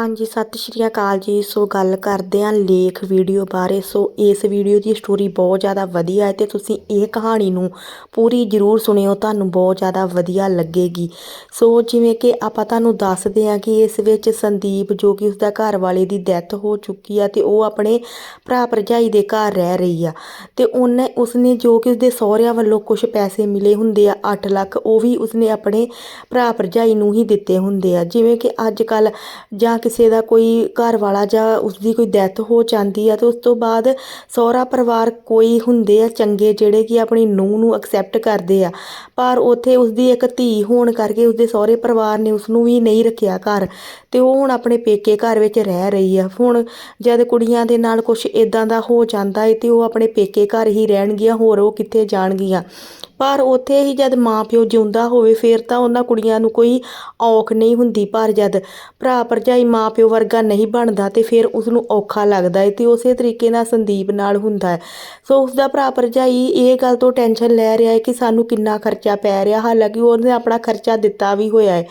ਹਾਂਜੀ, ਸਤਿ ਸ਼੍ਰੀ ਅਕਾਲ ਜੀ। ਸੋ ਗੱਲ ਕਰਦੇ ਹਾਂ ਲੇਖ ਵੀਡੀਓ ਬਾਰੇ। ਸੋ ਇਸ ਵੀਡੀਓ ਦੀ ਸਟੋਰੀ ਬਹੁਤ ਜ਼ਿਆਦਾ ਵਧੀਆ ਹੈ ਤੇ ਤੁਸੀਂ ਇਹ ਕਹਾਣੀ ਨੂੰ ਪੂਰੀ ਜ਼ਰੂਰ ਸੁਣਿਓ, ਤੁਹਾਨੂੰ ਬਹੁਤ ਜ਼ਿਆਦਾ ਵਧੀਆ ਲੱਗੇਗੀ। ਸੋ ਜਿਵੇਂ ਕਿ ਆਪਾਂ ਤੁਹਾਨੂੰ ਦੱਸਦੇ ਹਾਂ ਕਿ ਇਸ ਵਿੱਚ ਸੰਦੀਪ ਜੋ ਕਿ ਉਸਦਾ ਘਰ ਵਾਲੇ ਦੀ ਡੈਥ ਹੋ ਚੁੱਕੀ ਆ ਤੇ ਉਹ ਆਪਣੇ ਭਰਾ ਭਰਜਾਈ ਦੇ ਘਰ ਰਹਿ ਰਹੀ ਆ। ਤੇ ਉਹਨੇ, ਉਸਨੇ ਜੋ ਕਿ ਉਸਦੇ ਸਹੁਰਿਆਂ ਵੱਲੋਂ ਕੁਝ ਪੈਸੇ ਮਿਲੇ ਹੁੰਦੇ ਆ 8 ਲੱਖ, ਉਹ ਵੀ ਉਸਨੇ ਆਪਣੇ ਭਰਾ ਭਰਜਾਈ ਨੂੰ ਹੀ ਦਿੱਤੇ ਹੁੰਦੇ ਆ। ਜਿਵੇਂ ਕਿ ਅੱਜ ਕੱਲ ਜਾਂ ਕਿਸੇ ਦਾ ਕੋਈ ਘਰ ਵਾਲਾ ਜਾਂ ਉਸਦੀ ਕੋਈ ਡੈਥ ਹੋ ਜਾਂਦੀ ਆ, ਤੇ ਉਸ ਤੋਂ ਬਾਅਦ ਸਹੁਰਾ ਪਰਿਵਾਰ ਕੋਈ ਹੁੰਦੇ ਆ ਚੰਗੇ ਜਿਹੜੇ ਕਿ ਆਪਣੀ ਨੂੰਹ ਨੂੰ ਐਕਸੈਪਟ ਕਰਦੇ ਆ। ਪਰ ਉੱਥੇ ਉਸਦੀ ਇੱਕ ਧੀ ਹੋਣ ਕਰਕੇ ਉਸਦੇ ਸਹੁਰੇ ਪਰਿਵਾਰ ਨੇ ਉਸ ਨੂੰ ਵੀ ਨਹੀਂ ਰੱਖਿਆ ਘਰ, ਤੇ ਉਹ ਹੁਣ ਆਪਣੇ ਪੇਕੇ ਘਰ ਵਿੱਚ ਰਹਿ ਰਹੀ ਆ। ਹੁਣ ਜਦ ਕੁੜੀਆਂ ਦੇ ਨਾਲ ਕੁਝ ਇਦਾਂ ਦਾ ਹੋ ਜਾਂਦਾ ਏ, ਤੇ ਉਹ ਆਪਣੇ ਪੇਕੇ ਘਰ ਹੀ ਰਹਿਣਗੀਆਂ, ਹੋਰ ਉਹ ਕਿੱਥੇ ਜਾਣਗੀਆਂ? ਪਰ ਉੱਥੇ ਹੀ ਜਦ ਮਾਪਿਓ ਜਿਉਂਦਾ ਹੋਵੇ, ਫਿਰ ਤਾਂ ਉਹਨਾਂ ਕੁੜੀਆਂ ਨੂੰ ਕੋਈ ਔਖ ਨਹੀਂ ਹੁੰਦੀ ਪਰ ਜਦ ਭਰਾ ਭਰਜਾਈ ਮਾਪਿਓ ਵਰਗਾ ਨਹੀਂ ਬਣਦਾ ਤੇ ਫਿਰ ਉਸ ਨੂੰ ਔਖਾ ਲੱਗਦਾ ਹੈ ਤੇ ਉਸੇ ਤਰੀਕੇ ਨਾਲ ਸੰਦੀਪ ਨਾਲ ਹੁੰਦਾ ਹੈ ਸੋ ਉਸ ਦਾ ਭਰਾ ਭਰਜਾਈ ਇਹ ਗੱਲ ਤੋਂ ਟੈਨਸ਼ਨ ਲੈ ਰਿਹਾ ਹੈ ਕਿ ਸਾਨੂੰ ਕਿੰਨਾ ਖਰਚਾ ਪੈ ਰਿਹਾ। ਹਾਲਾਂਕਿ ਉਹਨੇ ਆਪਣਾ ਖਰਚਾ ਦਿੱਤਾ ਵੀ ਹੋਇਆ ਹੈ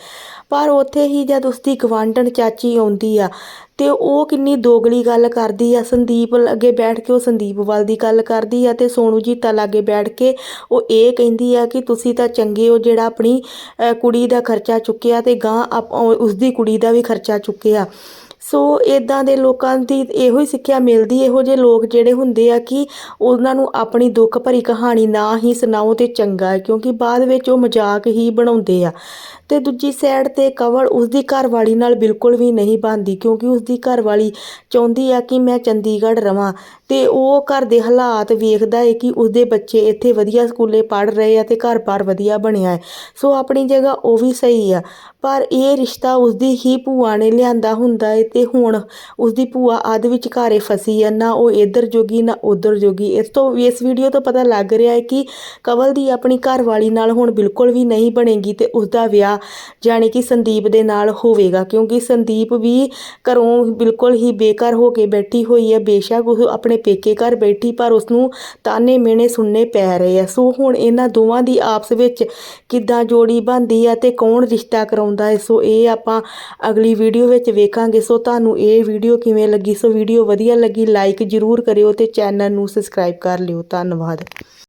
ਪਰ ਉੱਥੇ ਹੀ ਜਦ ਉਸਦੀ ਗਵਾਂਢਣ ਚਾਚੀ ਆਉਂਦੀ ਆ ਤੇ ਉਹ ਕਿੰਨੀ ਦੋਗਲੀ ਗੱਲ ਕਰਦੀ ਆ, ਸੰਦੀਪ ਅੱਗੇ ਬੈਠ ਕੇ ਉਹ ਸੰਦੀਪ ਵੱਲ ਦੀ ਗੱਲ ਕਰਦੀ ਆ ਤੇ ਸੋਨੂ ਜੀਤਾ ਲਾਗੇ ਬੈਠ ਕੇ ਉਹ ਇਹ ਕਹਿੰਦੀ ਆ ਕਿ ਤੁਸੀਂ ਤਾਂ ਚੰਗੇ ਹੋ ਜਿਹੜਾ ਆਪਣੀ ਕੁੜੀ ਦਾ ਖਰਚਾ ਚੁੱਕਿਆ ਤੇ ਗਾਂ ਉਸਦੀ ਕੁੜੀ ਦਾ ਵੀ ਖਰਚਾ ਚੁੱਕਿਆ। ਸੋ ਇਦਾਂ ਦੇ ਲੋਕਾਂ ਦੀ ਇਹੋ ਹੀ ਸਿੱਖਿਆ ਮਿਲਦੀ, ਇਹੋ ਜਿਹੇ ਲੋਕ ਜਿਹੜੇ ਹੁੰਦੇ ਆ ਕਿ ਉਹਨਾਂ ਨੂੰ ਆਪਣੀ ਦੁੱਖ ਭਰੀ ਕਹਾਣੀ ਨਾ ਹੀ ਸੁਣਾਓ ਤੇ ਚੰਗਾ ਹੈ, ਕਿਉਂਕਿ ਬਾਅਦ ਵਿੱਚ ਉਹ ਮਜ਼ਾਕ ਹੀ ਬਣਾਉਂਦੇ ਆ। ਤੇ ਦੂਜੀ ਸਾਈਡ ਤੇ ਕਵਲ ਉਸਦੀ ਘਰਵਾਲੀ ਨਾਲ ਬਿਲਕੁਲ ਵੀ ਨਹੀਂ ਬਣਦੀ, ਕਿਉਂਕਿ ਉਸਦੀ ਘਰਵਾਲੀ ਚਾਹੁੰਦੀ ਆ ਕਿ ਮੈਂ ਚੰਡੀਗੜ੍ਹ ਰਵਾਂ ਤੇ ਉਹ ਘਰ ਦੇ ਹਾਲਾਤ ਵੇਖਦਾ ਹੈ ਕਿ ਉਸਦੇ ਬੱਚੇ ਇੱਥੇ ਵਧੀਆ ਸਕੂਲੇ ਪੜ੍ਹ ਰਹੇ ਆ ਤੇ ਘਰ-ਬਾਰ ਵਧੀਆ ਬਣਿਆ ਹੈ ਸੋ ਆਪਣੀ ਜਗ੍ਹਾ ਉਹ ਵੀ ਸਹੀ ਆ, ਪਰ ਇਹ ਰਿਸ਼ਤਾ ਉਸਦੀ ਹੀ ਭੂਆ ਨੇ ਲਿਆਂਦਾ ਹੁੰਦਾ ਹੈ ਤੇ ਹੁਣ ਉਸਦੀ ਭੂਆ ਅੱਧ ਵਿਚਕਾਰੇ ਫਸੀ ਹੈ ਨਾ ਉਹ ਇੱਧਰ ਜੋਗੀ, ਨਾ ਉੱਧਰ ਜੋਗੀ। ਇਸ ਤੋਂ ਇਸ ਵੀਡੀਓ ਤੋਂ ਪਤਾ ਲੱਗ ਰਿਹਾ ਹੈ ਕਿ ਕਵਲ ਦੀ ਆਪਣੀ ਘਰਵਾਲੀ ਨਾਲ ਹੁਣ ਬਿਲਕੁਲ ਵੀ ਨਹੀਂ ਬਣੇਗੀ ਤੇ ਉਸਦਾ ਵਿਆਹ ਜਾਣੀ ਕਿ ਸੰਦੀਪ ਦੇ ਨਾਲ ਹੋਵੇਗਾ, ਕਿਉਂਕਿ ਸੰਦੀਪ ਵੀ ਘਰੋਂ ਬਿਲਕੁਲ ਹੀ ਬੇਕਾਰ ਹੋ ਕੇ ਬੈਠੀ ਹੋਈ ਹੈ। ਬੇਸ਼ੱਕ ਉਹ ਆਪਣੇ ਪੇਕੇ ਘਰ ਬੈਠੀ, ਪਰ ਉਸ ਨੂੰ ਤਾਨੇ ਮਿਹਣੇ ਸੁਣਨੇ ਪੈ ਰਹੇ ਆ। ਸੋ ਹੁਣ ਇਹਨਾਂ ਦੋਵਾਂ ਦੀ ਆਪਸ ਵਿੱਚ ਕਿੱਦਾਂ ਜੋੜੀ ਬਣਦੀ ਆ ਤੇ ਕੌਣ ਰਿਸ਼ਤਾ ਕਰਾਉਂਦਾ ਹੈ, ਸੋ ਇਹ ਆਪਾਂ ਅਗਲੀ ਵੀਡੀਓ ਵਿੱਚ ਵੇਖਾਂਗੇ। ਸੋ ਤੁਹਾਨੂੰ ਇਹ ਵੀਡੀਓ ਕਿਵੇਂ ਲੱਗੀ? ਸੋ ਵੀਡੀਓ ਵਧੀਆ ਲੱਗੀ ਲਾਈਕ ਜ਼ਰੂਰ ਕਰਿਓ ਤੇ ਚੈਨਲ ਨੂੰ ਸਬਸਕ੍ਰਾਈਬ ਕਰ ਲਿਓ। ਧੰਨਵਾਦ।